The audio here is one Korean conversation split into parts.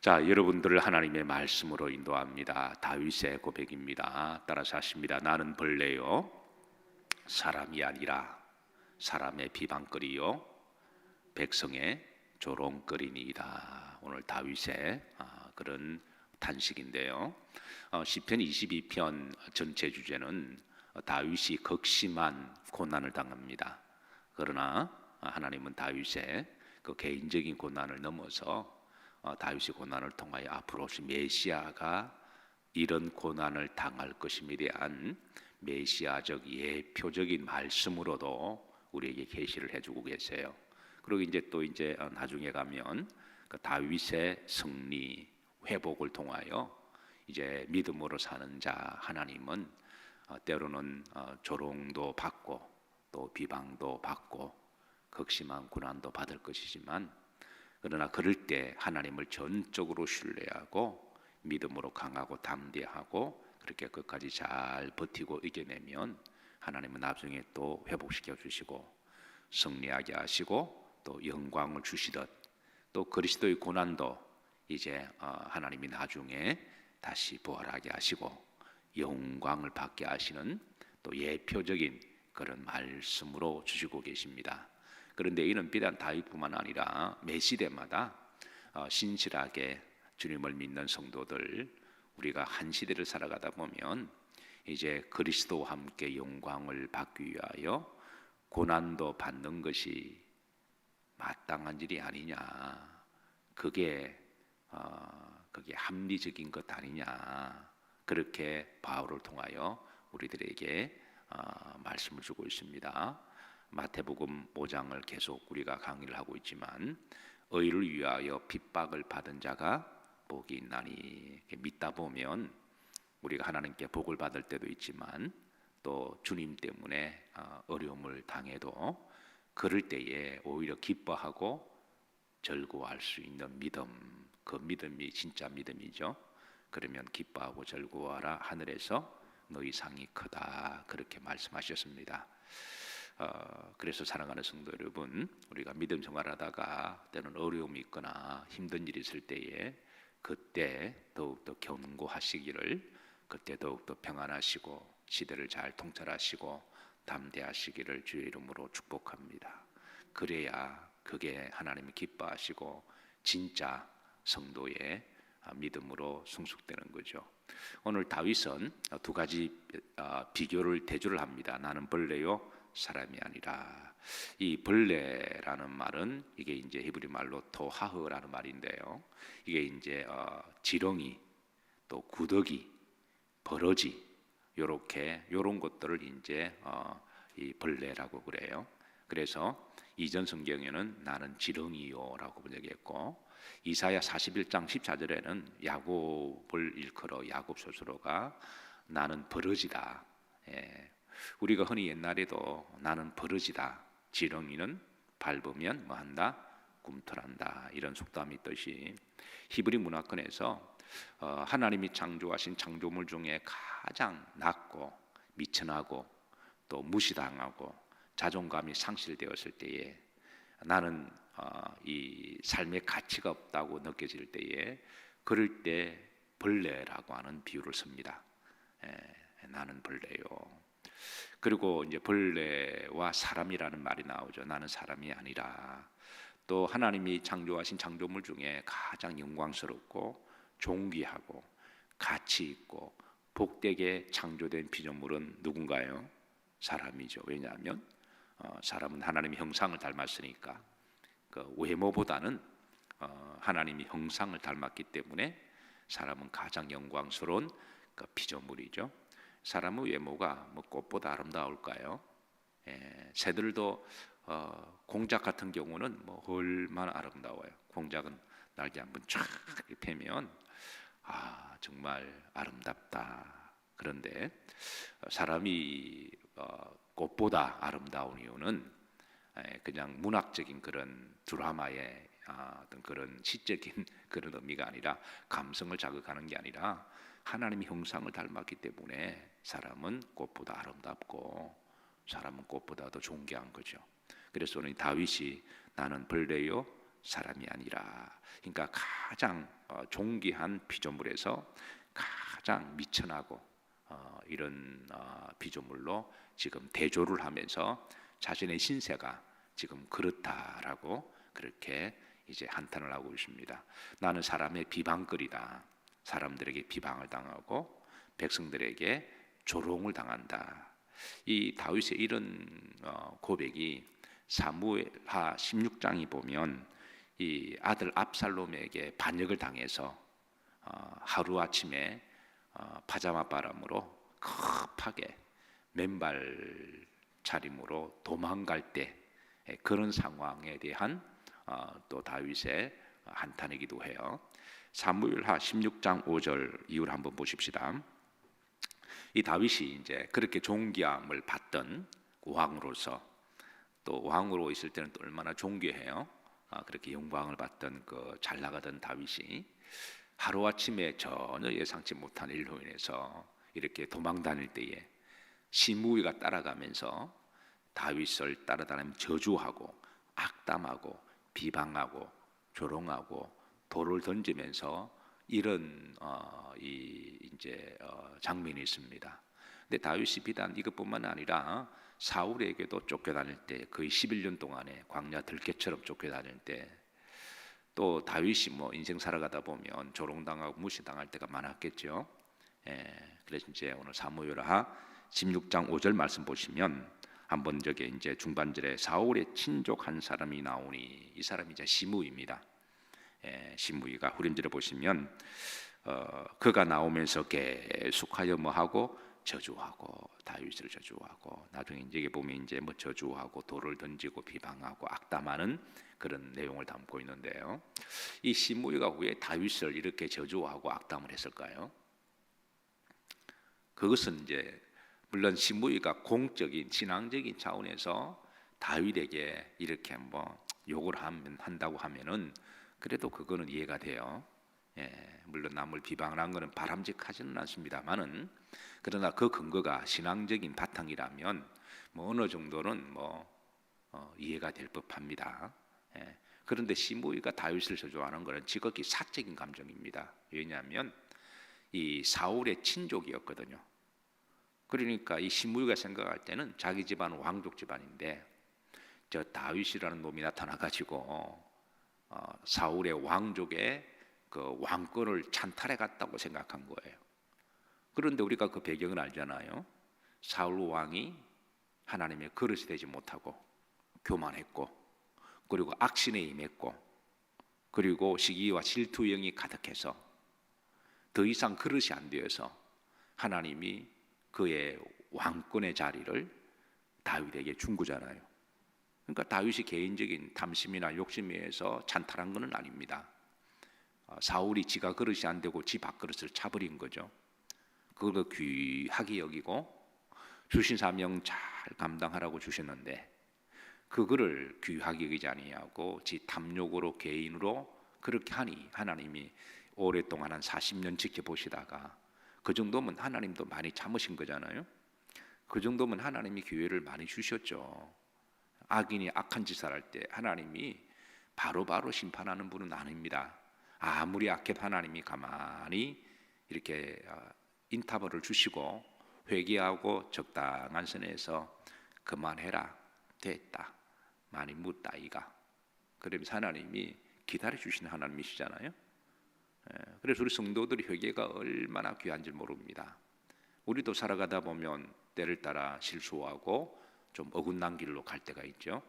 자, 여러분들을 하나님의 말씀으로 인도합니다. 다윗의 고백입니다. 따라서 하십니다. 나는 벌레요, 사람이 아니라 사람의 비방거리요, 백성의 조롱거리니이다. 오늘 다윗의 아, 그런 탄식인데요. 어, 시편 22편 전체 주제는 다윗이 극심한 고난을 당합니다. 그러나 하나님은 다윗의 그 개인적인 고난을 넘어서 어, 다윗의 고난을 통하여 앞으로 오실 메시아가 이런 고난을 당할 것임에 대한 메시아적 예표적인 말씀으로도 우리에게 계시를 해주고 계세요. 그리고 이제 또 이제 어, 나중에 가면 그 다윗의 승리 회복을 통하여 이제 믿음으로 사는 자 하나님은 어, 때로는 어, 조롱도 받고 또 비방도 받고 극심한 고난도 받을 것이지만 그러나 그럴 때 하나님을 전적으로 신뢰하고 믿음으로 강하고 담대하고 그렇게 끝까지 잘 버티고 이겨내면 하나님은 나중에 또 회복시켜 주시고 승리하게 하시고 또 영광을 주시듯 또 그리스도의 고난도 이제 어, 하나님이 나중에 다시 부활하게 하시고 영광을 받게 하시는 또 예표적인 그런 말씀으로 주시고 계십니다. 그런데 이는 비단 다윗뿐만 아니라 매 시대마다 어, 신실하게 주님을 믿는 성도들 우리가 한 시대를 살아가다 보면 이제 그리스도와 함께 영광을 받기 위하여 고난도 받는 것이 마땅한 일이 아니냐. 그게 어, 그게 합리적인 것 아니냐. 그렇게 바울을 통하여 우리들에게 어, 말씀을 주고 있습니다. 마태복음 5장을 계속 우리가 강의를 하고 있지만 의를 위하여 핍박을 받은 자가 복이 있나니 믿다 보면 우리가 하나님께 복을 받을 때도 있지만 또 주님 때문에 어, 어려움을 당해도 그럴 때에 오히려 기뻐하고 절구할 수 있는 믿음 그 믿음이 진짜 믿음이죠. 그러면 기뻐하고 절구하라 하늘에서 너희 상이 크다 그렇게 말씀하셨습니다. 어, 그래서 사랑하는 성도 여러분, 우리가 믿음 생활하다가 때는 어려움이 있거나 힘든 일이 있을 때에 그때 더욱더 견고하시기를 그때 더욱더 평안하시고 시대를 잘 통찰하시고 담대하시기를 주의 이름으로 축복합니다. 그래야 그게 하나님이 기뻐하시고 진짜 성도의 믿음으로 성숙되는 거죠. 오늘 다윗은 두 가지 어, 비교를 대조를 합니다. 나는 벌레요 사람이 아니라 이 벌레라는 말은 이게 이제 히브리 말로 토하흐라는 말인데요. 이게 이제 어, 지렁이 또 구더기 버러지 요렇게 요런 것들을 이제 어, 이 벌레라고 그래요. 그래서 이전 성경에는 나는 지렁이요라고 번역했고 이사야 41장 14절에는 야곱을 일컬어 야곱 스스로가 나는 버러지다. 예. 우리가 흔히 옛날에도 나는 버러지다. 지렁이는 밟으면 뭐 한다? 꿈틀한다. 이런 속담이 있듯이 히브리 문화권에서 어, 하나님이 창조하신 창조물 중에 가장 낮고 미천하고 또 무시당하고 자존감이 상실되었을 때에 나는 어, 이 삶의 가치가 없다고 느껴질 때에 그럴 때 벌레라고 하는 비유를 씁니다. 에, 나는 벌레요. 그리고 이제 벌레와 사람이라는 말이 나오죠. 나는 사람이 아니라 또 하나님이 창조하신 창조물 중에 가장 영광스럽고 존귀하고 가치 있고 복되게 창조된 피조물은 누군가요? 사람이죠. 왜냐하면 어, 사람은 하나님의 형상을 닮았으니까 그 외모보다는 어, 하나님이 형상을 닮았기 때문에 사람은 가장 영광스러운 그 피조물이죠. 사람의 외모가 뭐 꽃보다 아름다울까요? 예, 새들도 어, 공작 같은 경우는 뭐 얼마나 아름다워요. 공작은 날개 한번 쫙 펴면 아 정말 아름답다. 그런데 사람이 어, 꽃보다 아름다운 이유는 그냥 문학적인 그런 드라마의 아, 어떤 그런 시적인 그런 의미가 아니라 감성을 자극하는 게 아니라 하나님의 형상을 닮았기 때문에 사람은 꽃보다 아름답고 사람은 꽃보다 더 존귀한 거죠. 그래서 오늘 다윗이 나는 벌레요 사람이 아니라 그러니까 가장 어, 존귀한 피조물에서 가장 미천하고 어, 이런 어, 피조물로 지금 대조를 하면서 자신의 신세가 지금 그렇다라고 그렇게 이제 한탄을 하고 있습니다. 나는 사람의 비방거리다. 사람들에게 비방을 당하고 백성들에게 조롱을 당한다. 이 다윗의 이런 어, 고백이 사무엘하 16장이 보면 이 아들 압살롬에게 반역을 당해서 어, 하루 아침에 어, 파자마 바람으로 급하게 맨발 차림으로 도망갈 때 예, 그런 상황에 대한 어, 또 다윗의 한탄이기도 해요. 사무엘하 16장 5절 이유를 한번 보십시다. 이 다윗이 이제 그렇게 존귀함을 받던 왕으로서 또 왕으로 있을 때는 또 얼마나 존귀해요. 아, 그렇게 영광을 받던 그 잘 나가던 다윗이 하루 아침에 전혀 예상치 못한 일로 인해서 이렇게 도망 다닐 때에 시므이가 따라가면서 다윗을 따라다니며 저주하고 악담하고 비방하고 조롱하고 돌을 던지면서 이런 어, 이 이제 어, 장면이 있습니다. 근데 다윗이 비단 이것뿐만 아니라 사울에게도 쫓겨다닐 때 거의 11년 동안에 광야 들개처럼 쫓겨다닐 때 또 다윗이 뭐 인생 살아가다 보면 조롱당하고 무시당할 때가 많았겠죠. 예, 그래서 이제 오늘 사무엘하 16장 5절 말씀 보시면 한 번 저게 이제 중반절에 사울의 친족 한 사람이 나오니 이 사람이 이제 시므입니다. 예, 시므이가 후렴절에 보시면 어, 그가 나오면서 계속하여 뭐 하고 저주하고 다윗을 저주하고 나중에 이제 보면 이제 뭐 저주하고 돌을 던지고 비방하고 악담하는 그런 내용을 담고 있는데요. 이 시므이가 왜 다윗을 이렇게 저주하고 악담을 했을까요? 그것은 이제 물론 시므이가 공적인 신앙적인 차원에서 다윗에게 이렇게 뭐 욕을 하면 한다고 하면은 그래도 그거는 이해가 돼요. 예, 물론 남을 비방을 한 것은 바람직하지는 않습니다만은 그러나 그 근거가 신앙적인 바탕이라면 뭐 어느 정도는 뭐 어, 이해가 될 법합니다. 예, 그런데 시므이가 다윗을 저주하는 것은 지극히 사적인 감정입니다. 왜냐하면 이 사울의 친족이었거든요. 그러니까 이 시므이가 생각할 때는 자기 집안은 왕족 집안인데 저 다윗이라는 놈이 나타나 가지고 어, 사울의 왕족의 그 왕권을 찬탈해 갔다고 생각한 거예요. 그런데 우리가 그 배경을 알잖아요. 사울 왕이 하나님의 그릇이 되지 못하고 교만했고 그리고 악신에 임했고 그리고 시기와 질투형이 가득해서 더 이상 그릇이 안 되어서 하나님이 그의 왕권의 자리를 다윗에게 준 거잖아요. 그러니까 다윗이 개인적인 탐심이나 욕심에 의해서 찬탈한 것은 아닙니다. 어, 사울이 지가 그릇이 안 되고 지 밥그릇을 차버린 거죠. 그걸 귀하게 여기고 주신 사명 잘 감당하라고 주셨는데 그거를 귀하게 여기지 아니하고 지 탐욕으로 개인으로 그렇게 하니 하나님이 오랫동안 한 40년 지켜보시다가 그 정도면 하나님도 많이 참으신 거잖아요. 그 정도면 하나님이 기회를 많이 주셨죠. 악인이 악한 짓을 할 때 하나님이 바로바로 바로 심판하는 분은 아닙니다. 아무리 악해도 하나님이 가만히 이렇게 어, 인타벌을 주시고 회개하고 적당한 선에서 그만해라 됐다 많이 묻다 이가 그러면서 하나님이 기다려 주시는 하나님이시잖아요. 예, 그래서 우리 성도들이 회개가 얼마나 귀한지 모릅니다. 우리도 살아가다 보면 때를 따라 실수하고 좀 어긋난 길로 갈 때가 있죠.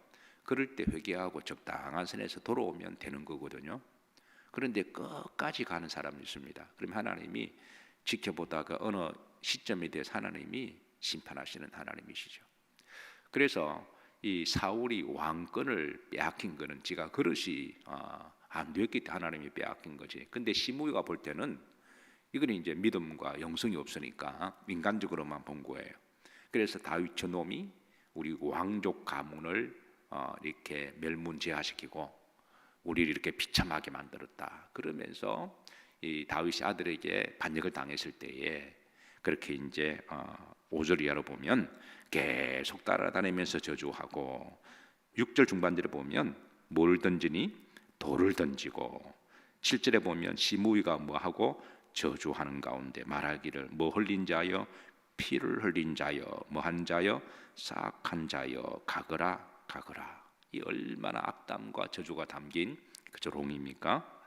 그럴 때 회개하고 적당한 선에서 돌아오면 되는 거거든요. 그런데 끝까지 가는 사람이 있습니다. 그럼 하나님이 지켜보다가 어느 시점에 대해서 하나님이 심판하시는 하나님이시죠. 그래서 이 사울이 왕권을 빼앗긴 거는 지가 그릇이 어, 안 됐기 때문에 하나님이 빼앗긴 거지. 근데 시므이가 볼 때는 이거는 이제 믿음과 영성이 없으니까 인간적으로만 본 거예요. 그래서 다윗 저놈이 우리 왕족 가문을 어, 이렇게 멸문제하시키고 우리를 이렇게 비참하게 만들었다. 그러면서 이 다윗이 아들에게 반역을 당했을 때에 그렇게 이제 어, 5절 이하로 보면 계속 따라다니면서 저주하고 6절 중반절에 보면 뭘 던지니 돌을 던지고 7절에 보면 시무이가 뭐 하고 저주하는 가운데 말하기를 뭐 흘린 자여 피를 흘린 자여 뭐한 자여 싹한 자여 가거라 가거라. 이 얼마나 악담과 저주가 담긴 그 조롱입니까?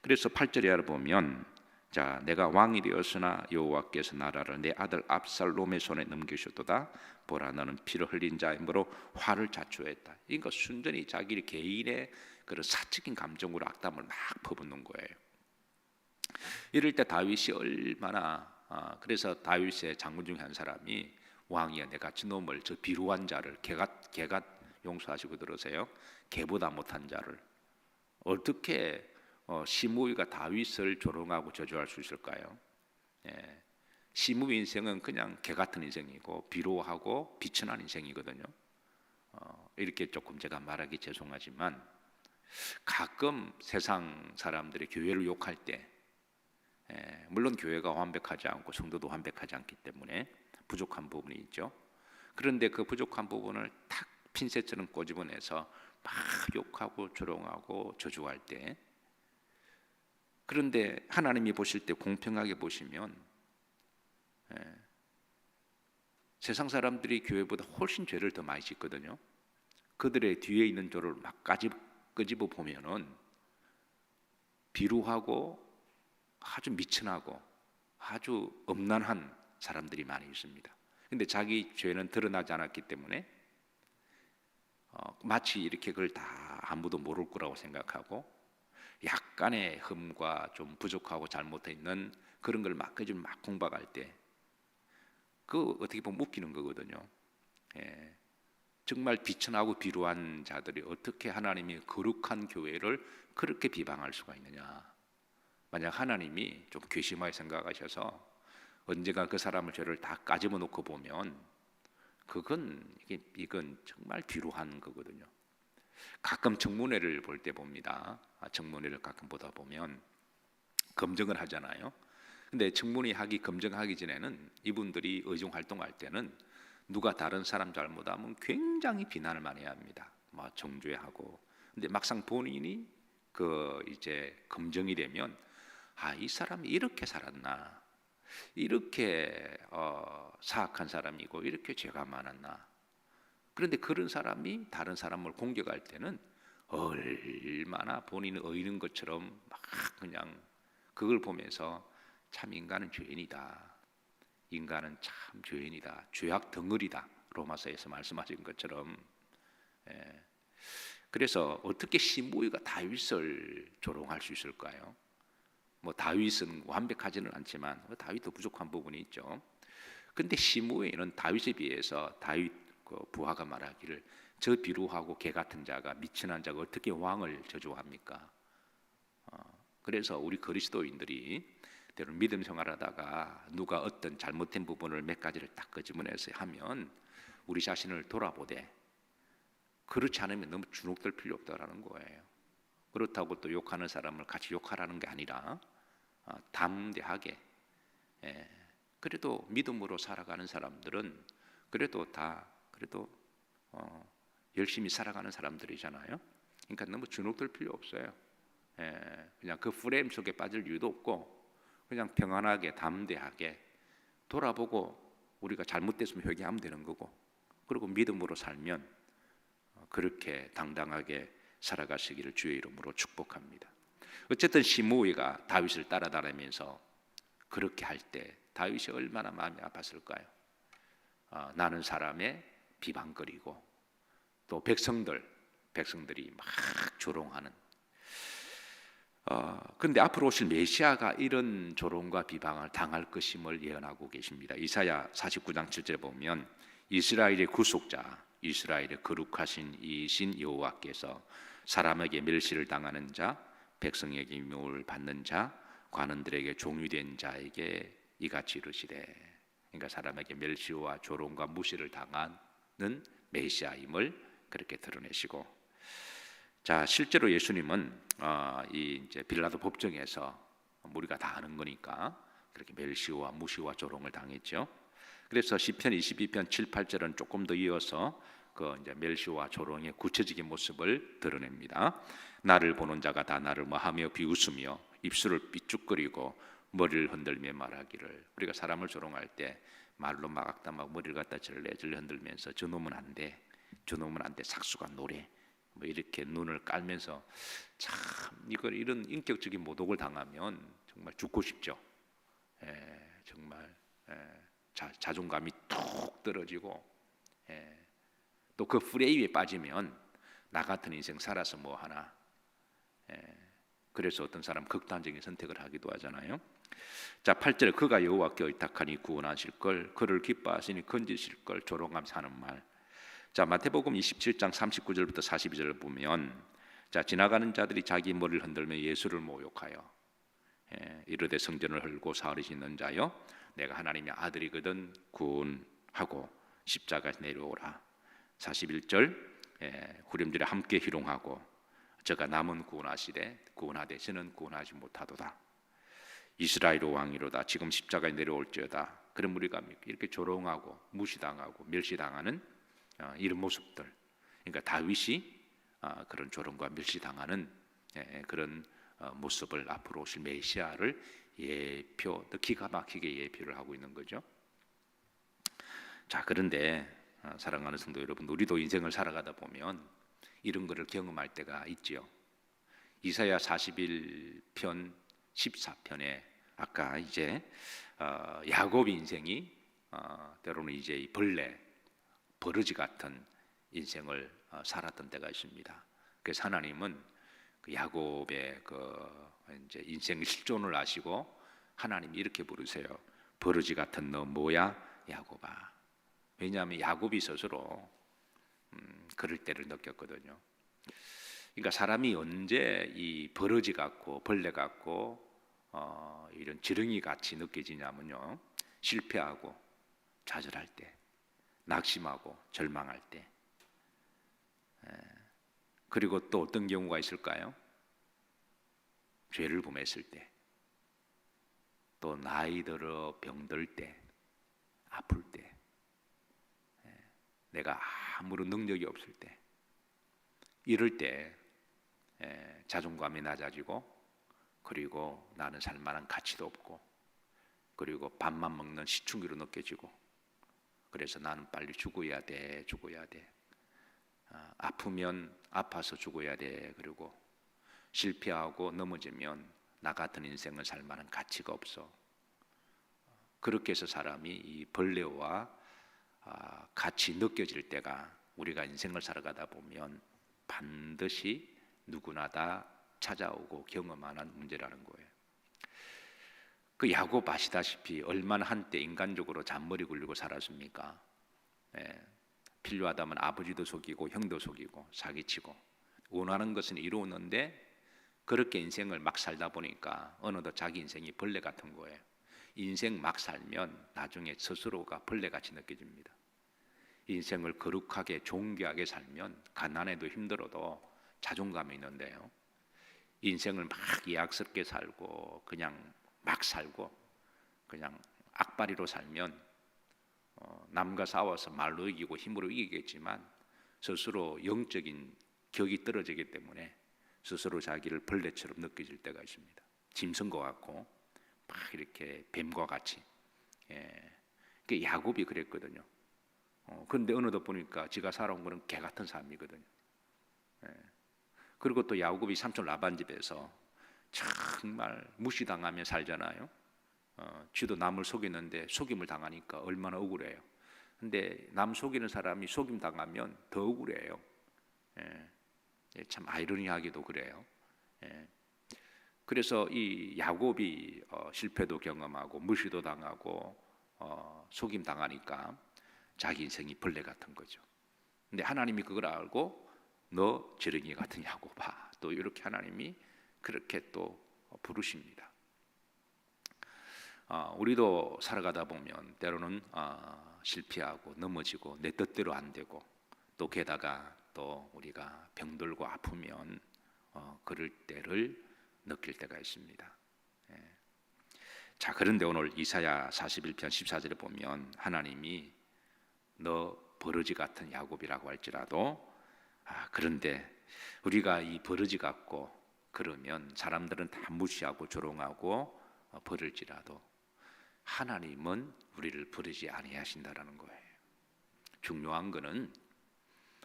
그래서 8절에 보면 자 내가 왕이 되었으나 여호와께서 나라를 내 아들 압살롬의 손에 넘기셨도다. 보라 너는 피를 흘린 자이므로 화를 자초했다. 그러니까 순전히 자기 개인의 그런 사적인 감정으로 악담을 막 퍼붓는 거예요 이럴 때 다윗이 얼마나 아, 그래서 다윗의 장군 중에 한 사람이 왕이야 내가 저놈을 저 비루한 자를 개가 개가 용서하시고 들으세요 개보다 못한 자를 어떻게 어, 시므이가 다윗을 조롱하고 저주할 수 있을까요? 예. 시므이 인생은 그냥 개 같은 인생이고 비로하고 비천한 인생이거든요. 어, 이렇게 조금 제가 말하기 죄송하지만 가끔 세상 사람들이 교회를 욕할 때 예, 물론 교회가 완벽하지 않고 성도도 완벽하지 않기 때문에 부족한 부분이 있죠. 그런데 그 부족한 부분을 탁 핀셋처럼 꼬집어내서 막 욕하고 조롱하고 저주할 때 그런데 하나님이 보실 때 공평하게 보시면 예, 세상 사람들이 교회보다 훨씬 죄를 더 많이 짓거든요. 그들의 뒤에 있는 죄를 막 까집, 끄집어 보면은 비루하고 아주 미천하고 아주 엄난한 사람들이 많이 있습니다. 근데 자기 죄는 드러나지 않았기 때문에 어, 마치 이렇게 그걸 다 아무도 모를 거라고 생각하고 약간의 흠과 좀 부족하고 잘못해 있는 그런 걸 막 그좀 막 공박할 때 그 어떻게 보면 웃기는 거거든요. 예. 정말 비천하고 비루한 자들이 어떻게 하나님이 거룩한 교회를 그렇게 비방할 수가 있느냐? 만약 하나님이 좀 괘씸하게 생각하셔서 언젠가 그 사람을 죄를 다 까집어 놓고 보면 그건 이게 이건 정말 비루한 거거든요. 가끔 청문회를 볼 때 봅니다. 아, 청문회를 가끔 보다 보면 검증을 하잖아요. 근데 청문회 하기 검증하기 전에는 이분들이 의정 활동할 때는 누가 다른 사람 잘못하면 굉장히 비난을 많이 합니다. 뭐 정죄하고. 근데 막상 본인이 그 이제 검증이 되면 아 이 사람이 이렇게 살았나, 이렇게 어, 사악한 사람이고 이렇게 죄가 많았나. 그런데 그런 사람이 다른 사람을 공격할 때는 얼마나 본인은 의인 것처럼 막 그냥 그걸 보면서 참 인간은 죄인이다. 인간은 참 죄인이다. 죄악 덩어리다. 로마서에서 말씀하신 것처럼. 예. 그래서 어떻게 시므이가 다윗을 조롱할 수 있을까요? 뭐 다윗은 완벽하지는 않지만 뭐 다윗도 부족한 부분이 있죠. 근데 시므이는 다윗에 비해서 다윗 그 부하가 말하기를 저 비루하고 개 같은 자가 미천한 자가 어떻게 왕을 저주합니까? 어, 그래서 우리 그리스도인들이 때로 믿음 생활하다가 누가 어떤 잘못된 부분을 몇 가지를 딱 끄집어내서 하면 우리 자신을 돌아보되 그렇지 않으면 너무 주눅들 필요 없다라는 거예요. 그렇다고 또 욕하는 사람을 같이 욕하라는 게 아니라 어, 담대하게 예, 그래도 믿음으로 살아가는 사람들은 그래도 다 그래도 어, 열심히 살아가는 사람들이잖아요. 그러니까 너무 주눅들 필요 없어요. 예, 그냥 그 프레임 속에 빠질 이유도 없고 그냥 평안하게 담대하게 돌아보고 우리가 잘못됐으면 회개하면 되는 거고 그리고 믿음으로 살면 어, 그렇게 당당하게 살아가시기를 주의 이름으로 축복합니다. 어쨌든 시므이가 다윗을 따라다니면서 그렇게 할 때 다윗이 얼마나 마음이 아팠을까요? 어, 나는 사람의 비방거리고 또 백성들 백성들이 막 조롱하는. 어, 근데 앞으로 오실 메시아가 이런 조롱과 비방을 당할 것임을 예언하고 계십니다. 이사야 49장 7절에 보면 이스라엘의 구속자, 이스라엘의 거룩하신 이신 여호와께서 사람에게 멸시를 당하는 자, 백성에게 묘을 받는 자, 관원들에게 종유된 자에게 이같이 이르시되 그러니까 사람에게 멸시와 조롱과 무시를 당하는 메시아임을 그렇게 드러내시고 자 실제로 예수님은 어, 이 이제 빌라도 법정에서 우리가 다 아는 거니까 그렇게 멸시와 무시와 조롱을 당했죠. 그래서 시편 22편 7, 8절은 조금 더 이어서 그 이제 멜시와 조롱의 구체적인 모습을 드러냅니다. 나를 보는 자가 다 나를 뭐하며 비웃으며 입술을 삐죽거리고 머리를 흔들며 말하기를 우리가 사람을 조롱할 때 말로 막 악담하고 머리를 갖다 절레절레 흔들면서 저놈은 안 돼, 저놈은 안 돼, 삭수가 노래 뭐 이렇게 눈을 깔면서 참 이걸 이런 인격적인 모독을 당하면 정말 죽고 싶죠. 예, 정말 예, 자, 자존감이 툭 떨어지고 예, 또그 프레임에 빠지면 나 같은 인생 살아서 뭐 하나 예, 그래서 어떤 사람 극단적인 선택을 하기도 하잖아요. 자, 8절 그가 여호와께 의탁하니 구원하실 걸 그를 기뻐하시니 건지실 걸 조롱하면서 하는 말. 자, 마태복음 27장 39절부터 42절을 보면 자, 지나가는 자들이 자기 머리를 흔들며 예수를 모욕하여 예, 이르되 성전을 헐고 사흘이 짓는 자여 내가 하나님의 아들이거든 구원하고 십자가에 내려오라. 41절 예, 후렴절에 함께 희롱하고 저가 남은 구원하시되 구원하되 저는 구원하지 못하도다. 이스라엘 왕이로다. 지금 십자가에 내려올지어다. 그런 우리가 이렇게 조롱하고 무시당하고 멸시당하는 어, 이런 모습들. 그러니까 다윗이 어, 그런 조롱과 멸시당하는 예, 그런 어, 모습을 앞으로 오실 메시아를 예표, 또 기가 막히게 예표를 하고 있는 거죠. 자, 그런데 어, 사랑하는 성도 여러분, 우리도 인생을 살아가다 보면 이런 것을 경험할 때가 있지요. 이사야 41편 14편에 아까 이제 어, 야곱 인생이 어, 때로는 이제 이 벌레, 버러지 같은 인생을 어, 살았던 때가 있습니다. 그래서 하나님은 그 야곱의 그 이제 인생 실존을 아시고 하나님이 이렇게 부르세요. 버러지 같은 너 뭐야 야곱아. 왜냐하면 야곱이 스스로 음, 그럴 때를 느꼈거든요. 그러니까 사람이 언제 이 버러지 같고 벌레 같고 어, 이런 지렁이 같이 느껴지냐면요. 실패하고 좌절할 때, 낙심하고 절망할 때. 에, 그리고 또 어떤 경우가 있을까요? 죄를 범했을 때, 또 나이 들어 병들 때, 아플 때, 에, 내가 아무런 능력이 없을 때, 이럴 때 에, 자존감이 낮아지고 그리고 나는 살만한 가치도 없고 그리고 밥만 먹는 시충기로 느껴지고 그래서 나는 빨리 죽어야 돼 죽어야 돼 아, 아프면 아파서 죽어야 돼 그리고 실패하고 넘어지면 나 같은 인생을 살 만한 가치가 없어 그렇게 해서 사람이 이 벌레와 아, 같이 느껴질 때가 우리가 인생을 살아가다 보면 반드시 누구나 다 찾아오고 경험하는 문제라는 거예요. 그 야곱 아시다시피 얼마나 한때 인간적으로 잔머리 굴리고 살았습니까? 예, 필요하다면 아버지도 속이고 형도 속이고 사기치고 원하는 것은 이루었는데 그렇게 인생을 막 살다 보니까 어느덧 자기 인생이 벌레 같은 거예요. 인생 막 살면 나중에 스스로가 벌레같이 느껴집니다. 인생을 거룩하게 존귀하게 살면 가난해도 힘들어도 자존감이 있는데요. 인생을 막 예약스럽게 살고 그냥 막 살고 그냥 악바리로 살면 어, 남과 싸워서 말로 이기고 힘으로 이기겠지만 스스로 영적인 격이 떨어지기 때문에 스스로 자기를 벌레처럼 느껴질 때가 있습니다. 짐승 것 같고 막 이렇게 뱀과 같이. 예. 그 야곱이 그랬거든요. 어, 그런데 어느덧 보니까 지가 살아온 거는 개 같은 삶이거든요. 예. 그리고 또 야곱이 삼촌 라반 집에서 정말 무시당하며 살잖아요. 어, 쥐도 남을 속이는데 속임을 당하니까 얼마나 억울해요. 근데 남 속이는 사람이 속임 당하면 더 억울해요. 예. 예, 참 아이러니하게도 그래요. 예. 그래서 이 야곱이 어, 실패도 경험하고 무시도 당하고 어, 속임 당하니까 자기 인생이 벌레 같은 거죠. 근데 하나님이 그걸 알고 너 지렁이 같은 야곱아 또 이렇게 하나님이 그렇게 또 부르십니다. 어, 우리도 살아가다 보면 때로는 어, 실패하고 넘어지고 내 뜻대로 안 되고 또 게다가 또 우리가 병들고 아프면 어, 그럴 때를 느낄 때가 있습니다. 예. 자 그런데 오늘 이사야 41편 14절에 보면 하나님이 너 버러지 같은 야곱이라고 할지라도 아, 그런데 우리가 이 버러지 같고 그러면 사람들은 다 무시하고 조롱하고 어, 버릴지라도 하나님은 우리를 버리지 아니하신다라는 거예요. 중요한 거는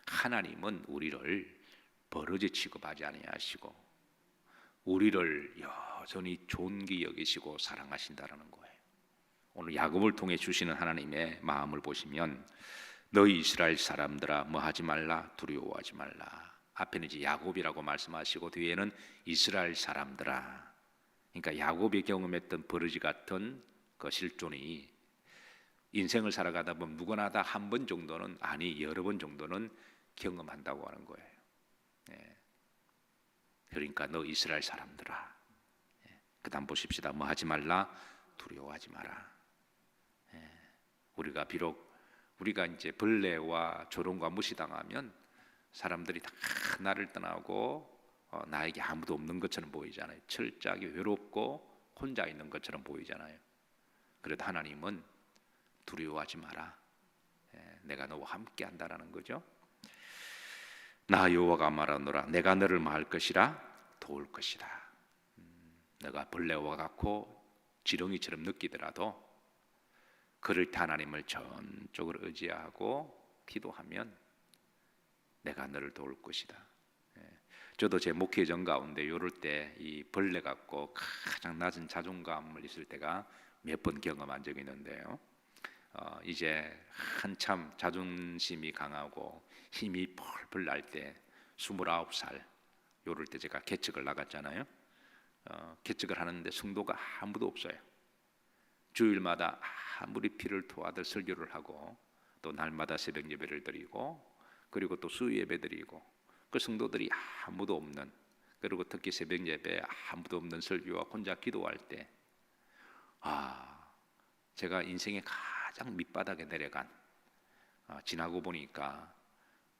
하나님은 우리를 버러지 취급하지 아니하시고 우리를 여전히 존귀 여기시고 사랑하신다라는 거예요. 오늘 야곱을 통해 주시는 하나님의 마음을 보시면 너희 이스라엘 사람들아 뭐 하지 말라 두려워하지 말라. 앞에는 이제 야곱이라고 말씀하시고 뒤에는 이스라엘 사람들아. 그러니까 야곱이 경험했던 버러지 같은 그 실존이 인생을 살아가다 보면 누구나 다 한 번 정도는 아니 여러 번 정도는 경험한다고 하는 거예요. 예. 그러니까 너 이스라엘 사람들아. 예. 그다음 보십시다. 뭐 하지 말라 두려워하지 마라. 예. 우리가 비록 우리가 이제 벌레와 조롱과 무시당하면 사람들이 다 나를 떠나고 어, 나에게 아무도 없는 것처럼 보이잖아요. 철저하게 외롭고 혼자 있는 것처럼 보이잖아요. 그래도 하나님은 두려워하지 마라. 예, 내가 너와 함께 한다라는 거죠. 나 여호와가 말하노라 내가 너를 말 것이라 도울 것이라. 음, 내가 벌레와 같고 지렁이처럼 느끼더라도 그를 때 하나님을 전적으로 의지하고 기도하면 내가 너를 도울 것이다. 예, 저도 제 목회전 가운데 요럴 때 이 벌레 같고 가장 낮은 자존감을 있을 때가 몇 번 경험한 적이 있는데요. 어, 이제 한참 자존심이 강하고 힘이 펄펄 날 때 29살 요럴 때 제가 개척을 나갔잖아요. 어, 개척을 하는데 성도가 아무도 없어요. 주일마다 아무리 피를 토하듯 설교를 하고 또 날마다 새벽 예배를 드리고 그리고 또 수요 예배 드리고 그 성도들이 아무도 없는 그리고 특히 새벽 예배 아무도 없는 설교와 혼자 기도할 때 아, 제가 인생의 가장 밑바닥에 내려간 아, 지나고 보니까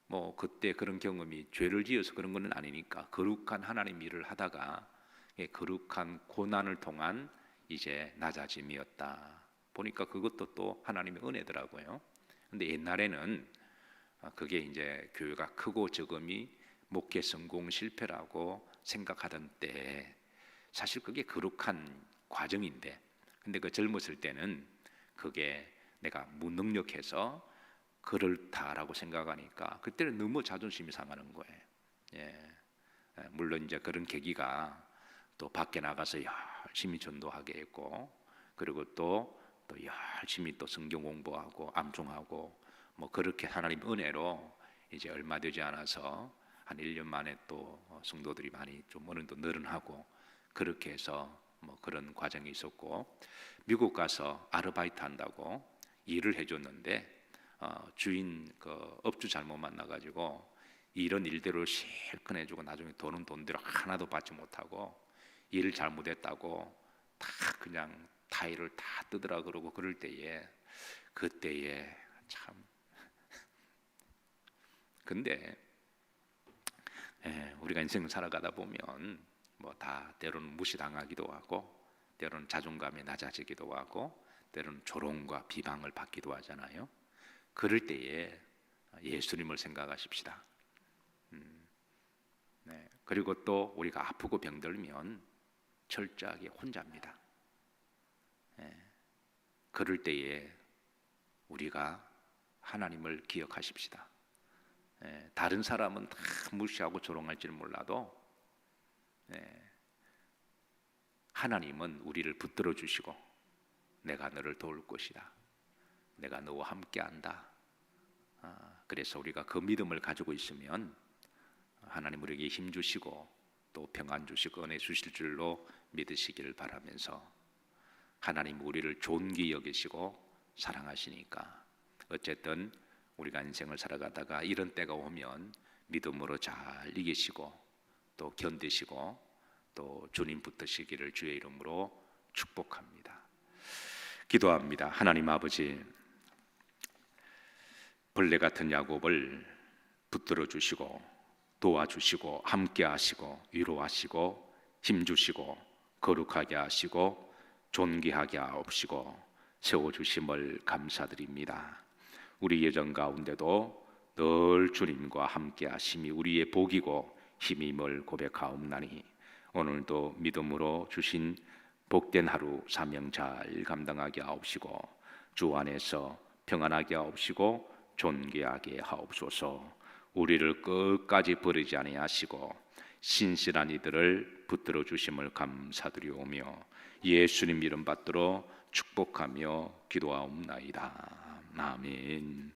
뭐 그때 그런 경험이 죄를 지어서 그런 것은 아니니까 거룩한 하나님 일을 하다가 예, 거룩한 고난을 통한 이제 낮아짐이었다. 보니까 그것도 또 하나님의 은혜더라고요. 근데 옛날에는 아, 그게 이제 교회가 크고 적음이 목회 성공 실패라고 생각하던 때 사실 그게 거룩한 과정인데 근데 그 젊었을 때는 그게 내가 무능력해서 그렇다라고 생각하니까 그때는 너무 자존심이 상하는 거예요. 예. 예, 물론 이제 그런 계기가 또 밖에 나가서 열심히 전도하게 했고 그리고 또, 또 열심히 또 성경 공부하고 암송하고 뭐 그렇게 하나님 은혜로 이제 얼마 되지 않아서 한 1년 만에 또 성도들이 많이 좀 어느 정도 늘어나고 그렇게 해서 뭐 그런 과정이 있었고 미국 가서 아르바이트 한다고 일을 해줬는데 어, 주인 그 업주 잘못 만나가지고 이런 일대로 실컷 해주고 나중에 돈은 돈대로 하나도 받지 못하고 일을 잘못했다고 다 그냥 타일을 다 뜯으라 그러고 그럴 때에 그때에 참. 근데 예, 우리가 인생을 살아가다 보면 뭐 다 때로는 무시당하기도 하고 때로는 자존감이 낮아지기도 하고 때로는 조롱과 비방을 받기도 하잖아요. 그럴 때에 예수님을 생각하십시다. 음, 네. 그리고 또 우리가 아프고 병들면 철저하게 혼자입니다. 네. 그럴 때에 우리가 하나님을 기억하십시다. 네. 다른 사람은 다 무시하고 조롱할지 몰라도 네. 하나님은 우리를 붙들어 주시고 내가 너를 도울 것이다. 내가 너와 함께한다. 아, 그래서 우리가 그 믿음을 가지고 있으면 하나님 우리에게 힘 주시고 또 평안 주시고 은혜 주실 줄로 믿으시기를 바라면서 하나님 우리를 존귀 여기시고 사랑하시니까 어쨌든 우리가 인생을 살아가다가 이런 때가 오면 믿음으로 잘 이기시고 또 견디시고 또 주님 붙드시기를 주의 이름으로 축복합니다. 기도합니다. 하나님 아버지 벌레 같은 야곱을 붙들어 주시고 도와주시고 함께 하시고 위로하시고 힘 주시고 거룩하게 하시고 존귀하게 하옵시고 세워 주심을 감사드립니다. 우리 예정 가운데도 늘 주님과 함께 하심이 우리의 복이고 힘임을 고백하옵나니 오늘도 믿음으로 주신 복된 하루 사명 잘 감당하게 하옵시고 주 안에서 평안하게 하옵시고 존귀하게 하옵소서. 우리를 끝까지 버리지 아니하시고 신실한 이들을 붙들어 주심을 감사드리오며 예수님 이름 받들어 축복하며 기도하옵나이다. 아멘